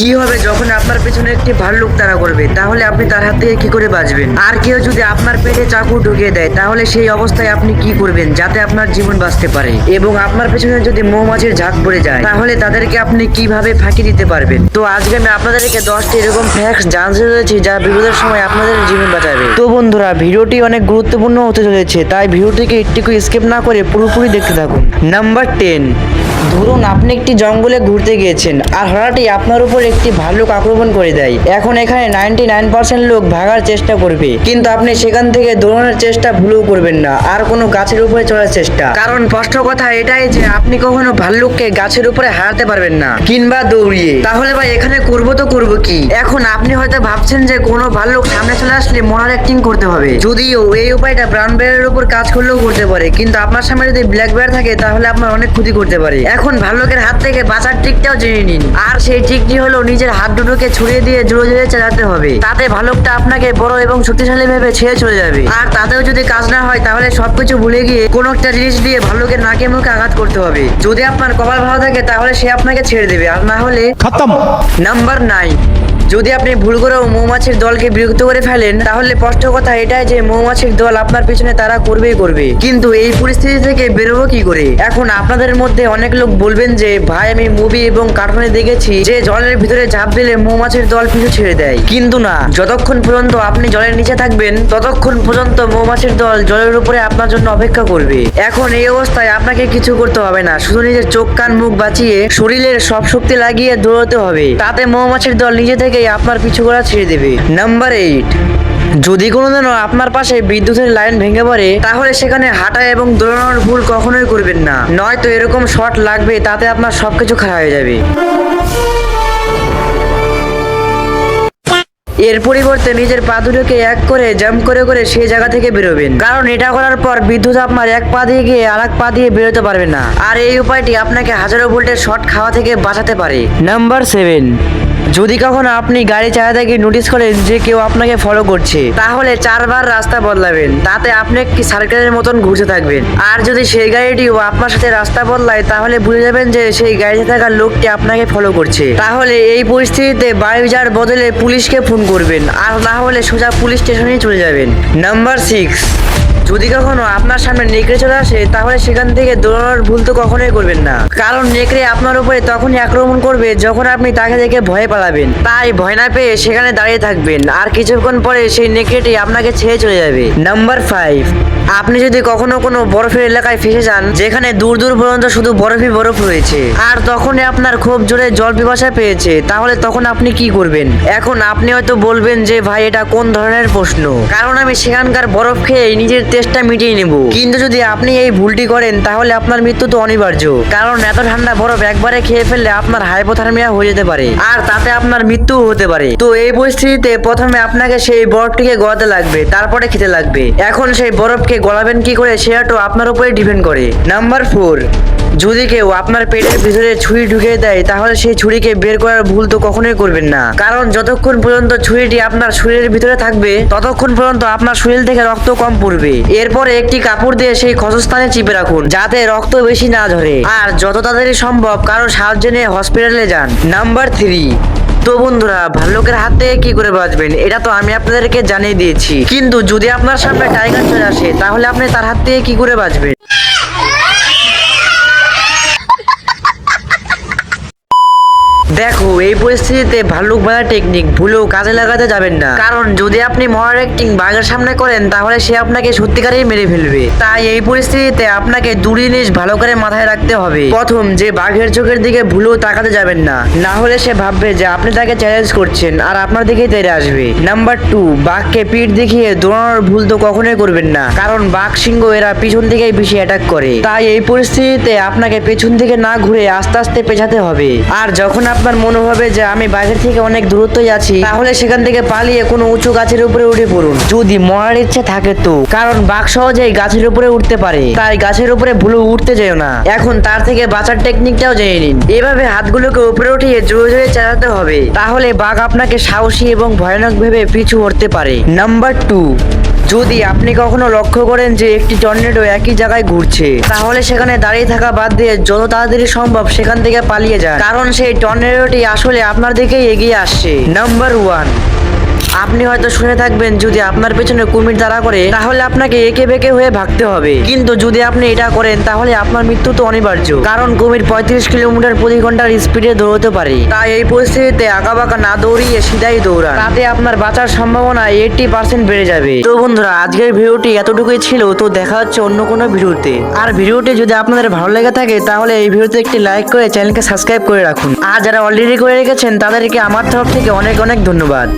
কি হবে যখন আপনার পেছনে একটি ভাল্লুক তারা করবে? তাহলে আপনি তার হাত থেকে কি করে বাঁচবেন? আর কেউ যদি আপনার পেটে চাকু ঢুকিয়ে দেয়, তাহলে সেই অবস্থায় আপনি কি করবেন যাতে আপনার জীবন বাঁচতে পারে? এবং আপনার পেছনে যদি মৌমাছির ঝাঁক পড়ে যায়, তাহলে তাদেরকে আপনি কীভাবে ফাঁকি দিতে পারবেন? তো আজকে আমি আপনাদেরকে দশটি এরকম ফ্যাক্টস জানতে চলেছি যা বিপদের সময় আপনাদের জীবন বাঁচাবে। তো বন্ধুরা, ভিডিওটি অনেক গুরুত্বপূর্ণ হতে চলেছে, তাই ভিডিওটিকে একটু স্কিপ না করে পুরোপুরি দেখতে থাকুন। নাম্বার টেন ধরুন আপনি একটি জঙ্গলে ঘুরতে গিয়েছেন, আর হঠাৎই আপনার উপর একটি ভাল্লুক আক্রমণ করে দেয়। এখন এখানে নাইনটি নাইন পার্সেন্ট লোক ভাগার চেষ্টা করবে, কিন্তু আপনি সেখান থেকে দৌড়ানোর চেষ্টা ভুলেও করবেন না, আর কোনো গাছের উপরে চড়ার চেষ্টা। কারণ স্পষ্ট কথা এটাই যে আপনি কখনো ভাল্লুককে গাছের উপরে হারাতে পারবেন না, কিংবা দৌড়িয়ে। তাহলে ভাই, এখানে করব তো করব কি? এখন আপনি হয়তো ভাবছেন যে কোনো ভাল্লুক সামনে চলে আসলে মরার অ্যাক্টিং করতে হবে। যদিও এই উপায়টা ব্রাউন বেয়ারের উপর কাজ করলেও করতে পারে, কিন্তু আপনার সামনে যদি ব্ল্যাক বেয়ার থাকে, তাহলে আপনার অনেক ক্ষতি করতে পারে। এখন ভাল্লুকের হাত থেকে বাঁচার ট্রিকটাও জেনে নিন। আর সেই ট্রিকটি হলো নিজের হাত দুটোকে ছুড়ে দিয়ে জোরে জোরে চালাতে হবে। তাতে ভাল্লুকটা আপনাকে বড় এবং শক্তিশালী ভেবে ছেড়ে চলে যাবে। আর তাতেও যদি কাজ না হয় তাহলে সবকিছু ভুলে গিয়ে কোনো একটা জিনিস দিয়ে ভাল্লুকের নাকে মুখে আঘাত করতে হবে। যদি আপনার কপাল ভালো থাকে তাহলে সে আপনাকে ছেড়ে দেবে। আর না হলে খতম। নাম্বার নাইন যদি আপনি ভুল করেও মৌমাছির দলকে বিরক্ত করে ফেলেন, তাহলে স্পষ্ট কথা এটাই যে মৌমাছির দল আপনার পিছনে তারা করবেই করবে। কিন্তু এই পরিস্থিতি থেকে বেরোবো কি করে? এখন আপনাদের মধ্যে অনেক লোক বলবেন যে, ভাই, আমি মুভি এবং কার্টুনে দেখেছি যে জলের ভিতরে ঝাঁপ দিলে মৌমাছির দল পিছু ছেড়ে দেয়। কিন্তু না, যতক্ষণ পর্যন্ত আপনি জলের নিচে থাকবেন, ততক্ষণ পর্যন্ত মৌমাছির দল জলের উপরে আপনার জন্য অপেক্ষা করবে। এখন এই অবস্থায় আপনাকে কিছু করতে হবে না, শুধু নিজের চোখ, কান, মুখ বাঁচিয়ে শরীরের সব শক্তি লাগিয়ে দৌড়াতে হবে। তাতে মৌমাছির দল নিজে থেকেই আপনার পিছু করা ছেড়ে দেবে। নাম্বার এইট যদি কোনোদিনও আপনার পাশে বিদ্যুতের লাইন ভেঙে পড়ে, তাহলে সেখানে হাঁটা এবং দৌড়ানোর ভুল কখনোই করবেন না। নয়তো এরকম শট লাগবে, তাতে আপনার সবকিছু খারাপ হয়ে যাবে। এর পরিবর্তে নিজের পা দুটোকে এক করে জাম্প করে করে সেই জায়গা থেকে বেরোবেন। কারণ এটা করার পর বিদ্যুৎ আপনার এক পা দিয়ে গিয়ে আর এক পা দিয়ে বেরোতে পারবে না। আর এই উপায়টি আপনাকে হাজারো ভোল্টের শর্ট খাওয়া থেকে বাঁচাতে পারে। নাম্বার সেভেন যদি কখনো আপনি গাড়ি চালাতে গিয়ে নোটিস করেন যে কেউ আপনাকে ফলো করছে, তাহলে চারবার রাস্তা বদলাবেন। তাতে আপনি একটি সার্কেলের মতন ঘুরতে থাকবেন। আর যদি সেই গাড়িটিও আপনার সাথে রাস্তা বদলায়, তাহলে বুঝে যাবেন যে সেই গাড়িতে থাকা লোকটি আপনাকে ফলো করছে। তাহলে এই পরিস্থিতিতে বাড়ি যাওয়ার বদলে পুলিশকে ফোন করবেন। আর না হলে সোজা পুলিশ স্টেশনে চলে যাবেন। নাম্বার সিক্স যদি কখনো আপনার সামনে নেকড়ে চলে আসে, তাহলে সেখান থেকে দৌড়ানোর ভুল তো কখনোই করবেন না। কারণ নেকড়ে আপনার উপরে তখনই আক্রমণ করবে যখন আপনি তাকে দেখে ভয়ে পালাবেন। তাই ভয় না পেয়ে সেখানে দাঁড়িয়ে থাকবেন আর কিছুক্ষণ পরে সেই নেকড়েটি আপনাকে ছেড়ে চলে যাবে। নাম্বার ফাইভ, আপনি যদি কখনো কোনো বরফের এলাকায় ফেসে যান, যেখানে দূর দূর পর্যন্ত শুধু বরফই বরফ রয়েছে, আর তখনই আপনার খুব জোরে জল পিপাসা পেয়েছে, তাহলে তখন আপনি কি করবেন? এখন আপনি হয়তো বলবেন যে, ভাই, এটা কোন ধরনের প্রশ্ন? কারণ আমি সেখানকার বরফ খেয়ে নিজের তেষ্টা মিটিয়ে নেব। কিন্তু যদি আপনি এই ভুলটি করেন তাহলে আপনার মৃত্যু তো অনিবার্য। কারণ এত ঠান্ডা বরফ একবারে খেয়ে ফেললে আপনার হাইপোথার্মিয়া হয়ে যেতে পারে। আর তাতে আপনার মৃত্যু হতে পারে। তো এই পরিস্থিতিতে প্রথমে আপনাকে সেই বরফটিকে গলাতে লাগবে তারপরে খেতে লাগবে। এখন সেই বরফকে গলাবেন কি করে সেটাও আপনার উপরে ডিপেন্ড করে। Number four. যদি কেউ আপনার পেটের ভিতরে ছুরি ঢুকিয়ে দেয়, তাহলে সেই ছুরিকে বের করার ভুল তো কখনোই করবেন না। কারণ যতক্ষণ পর্যন্ত ছুরিটি আপনার শরীরের ভিতরে থাকবে, ততক্ষণ পর্যন্ত আপনার শরীর থেকে রক্ত কম পড়বে। এরপরে একটি কাপড় দিয়ে সেই ক্ষতস্থানে চিপে রাখুন, যাতে রক্ত বেশি না ধরে আর যত তাড়াতাড়ি সম্ভব কারও সাহায্য নিয়ে হসপিটালে যান। Number three. তো বন্ধুরা, ভাল্লুকের হাত থেকে কি করে বাঁচবেন, এটা তো আমি আপনাদেরকে জানিয়ে দিয়েছি। কিন্তু যদি আপনার সামনে টাইগার চলে আসে, তাহলে আপনি তার হাত থেকে কি করে বাঁচবেন? দেখো, এই পরিস্থিতিতে ভাল্লুক বাঁধার টেকনিক ভুলেও কাজে লাগাতে যাবেন না। কারণ যদি আপনি মহার অ্যাক্টিং বাঘের সামনে করেন, তাহলে সে আপনাকে সত্যিকারেই মেরে ফেলবে। তাই এই পরিস্থিতিতে আপনাকে দু জিনিস ভালো করে মাথায় রাখতে হবে। প্রথম, যে বাঘের চোখের দিকে ভুলেও তাকাতে যাবেন না। না হলে সে ভাববে যে আপনি তাকে চ্যালেঞ্জ করছেন আর আপনার দিকেই তেড়ে আসবে। নাম্বার টু বাঘকে পিঠ দেখিয়ে দৌড়ানোর ভুল তো কখনোই করবেন না। কারণ বাঘ সিংহ এরা পিছন থেকেই বেশি অ্যাটাক করে। তাই এই পরিস্থিতিতে আপনাকে পেছন থেকে না ঘুরে আস্তে আস্তে পেছাতে হবে। আর যখন আপনার মনে হবে যে আমি বাঘের থেকে অনেক দূরত্বই আছি, তাহলে সেখান থেকে পালিয়ে কোনো উঁচু গাছের উপরে উঠে পড়ুন। যদি মরার ইচ্ছে থাকে তো। কারণ বাঘ সহজেই গাছের উপরে উঠতে পারে। তাই গাছের উপরে ভুলে উঠতে যেও না। এখন তার থেকে বাঁচার টেকনিকটাও জেনে নিন। এভাবে হাতগুলোকে উপরে উঠিয়ে জোরে জোরে চালাতে হবে। তাহলে বাঘ আপনাকে সাহসী এবং ভয়ানক ভেবে পিছু হটতে পারে। নাম্বার টু যদি আপনি কখনো লক্ষ্য করেন যে একটি টর্নেডো একই জায়গায় ঘুরছে, তাহলে সেখানে দাঁড়িয়ে থাকা বাদ দিয়ে যত তাড়াতাড়ি সম্ভব সেখান থেকে পালিয়ে যায় কারণ সেই টর্নেডোটি আসলে আপনার দিকেই এগিয়ে আসছে। Number one. আপনি হয়তো শুনে থাকবেন, যদি আপনার পেছনে কুমির দাঁড়া করে, তাহলে আপনাকে একে বেঁকে হয়ে ভাগতে হবে। কিন্তু যদি আপনি এটা করেন, তাহলে আপনার মৃত্যু তো অনিবার্য। কারণ কুমির পঁয়ত্রিশ কিলোমিটার প্রতি ঘণ্টার স্পিডে দৌড়তে পারে। তাই এই পরিস্থিতিতে আঁকাবাঁকা না দৌড়িয়ে সিধাই দৌড়ান। তাতে আপনার বাঁচার সম্ভাবনা এইটটি পার্সেন্ট বেড়ে যাবে। তো বন্ধুরা, আজকের ভিডিওটি এতটুকুই ছিল। তো দেখা হচ্ছে অন্য কোনো ভিডিওতে। আর ভিডিওটি যদি আপনাদের ভালো লেগে থাকে, তাহলে এই ভিডিওতে একটি লাইক করে চ্যানেলকে সাবস্ক্রাইব করে রাখুন। আর যারা অলরেডি করে রেখেছেন, তাদেরকে আমার তরফ থেকে অনেক অনেক ধন্যবাদ।